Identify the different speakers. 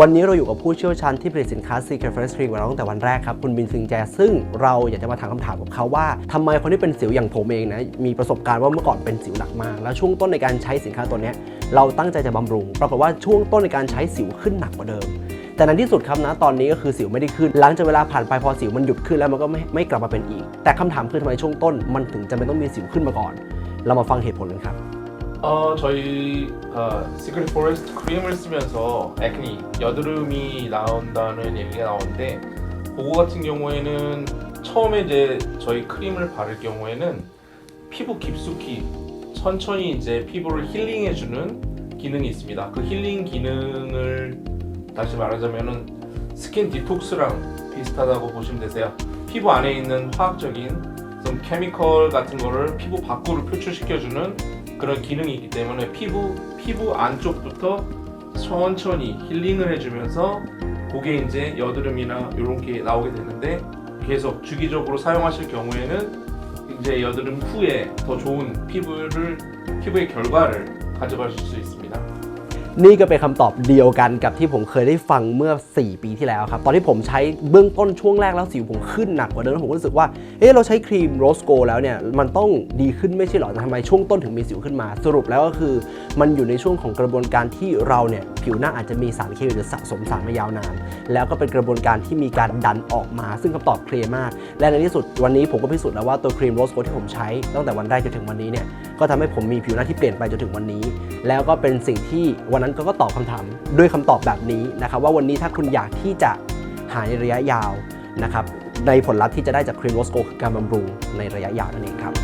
Speaker 1: วันนี้เราอยู่กับผู้เชี่ยวชาญที่ผลิตสินค้า Secret Forest Cream ของเราตั้งแต่วันแรกครับ คุณบินซิงแจ ซึ่งเราอยากจะมาถามคำถามกับเขาว่าทำไมคนที่เป็นสิวอย่างผมเองนะ มีประสบการณ์ว่าเมื่อก่อนเป็นสิวหนักมาก แล้วช่วงต้นในการใช้สินค้าตัวนี้เราตั้งใจจะบำรุง ปรากฏว่าช่วงต้นในการใช้สิวขึ้นหนักกว่าเดิมแต่ในที่สุดครับนะตอนนี้ก็คือสิวไม่ได้ขึ้น หลังจากเวลาผ่านไปพอสิวมันหยุดขึ้นแล้วมันก็ไม่ไม่กลับมาเป็นอีก แต่คำถามคือทำไมช่วงต้น มันถึงจะไม่ต้องมีสิวขึ้นมาก่อน เรามาฟังเหตุผลกันครับ
Speaker 2: 어, 저희 어, 시크릿 포레스트 크림을 쓰면서 액니, 여드름이 나온다는 얘기가 나오는데 그거 같은 경우에는 처음에 이제 저희 크림을 바를 경우에는 피부 깊숙이 천천히 이제 피부를 힐링해주는 기능이 있습니다. 그 힐링 기능을 다시 말하자면은 스킨 디톡스랑 비슷하다고 보시면 되세요. 피부 안에 있는 화학적인 좀 케미컬 같은 거를 피부 밖으로 표출시켜주는 그런 기능이 있기 때문에 피부 피부 안쪽부터 천천히 힐링을 해주면서 그게 이제 여드름이나 이런 게 나오게 되는데 계속 주기적으로 사용하실 경우에는 이제 여드름 후에 더 좋은 피부를 피부의 결과를 가져가실 수 있습니다.
Speaker 1: นี่ก็เป็นคำตอบเดียวกันกับที่ผมเคยได้ฟังเมื่อ 4 ปีที่แล้วครับ ตอนที่ผมใช้เบื้องต้นช่วงแรกแล้วสิวผมขึ้นหนักกว่าเดิมแล้วผมก็รู้สึกว่า เอ๊ะเราใช้ครีมโรสโกแล้วเนี่ย มันต้องดีขึ้นไม่ใช่หรอแต่ทำไมช่วงต้นถึงมีสิวขึ้นมา สรุปแล้วก็คือ มันอยู่ในช่วงของกระบวนการที่เราเนี่ยผิวหน้าอาจจะมีสารเคมีหรือสะสมสารมายาวนาน แล้วก็เป็นกระบวนการที่มีการดันออกมา ซึ่งคำตอบเคลียร์มาก และในที่สุดวันนี้ผมก็พิสูจน์แล้วว่าตัวครีมโรสโกที่ผมใช้ตั้งแต่วันแรกจนถึงวันนี้เนี่ยก็ทำให้ผมมีผิวหน้าที่เปลี่ยนไปจนถึงวันนี้ แล้วก็เป็นสิ่งที่วันนั้นก็ตอบคำถามด้วยคำตอบแบบนี้นะครับว่าวันนี้ถ้าคุณอยากที่จะหายในระยะยาวนะครับในผลลัพธ์ที่จะได้จากครีมโรสโกคือการบำรุงในระยะยาวนั่นเองครับ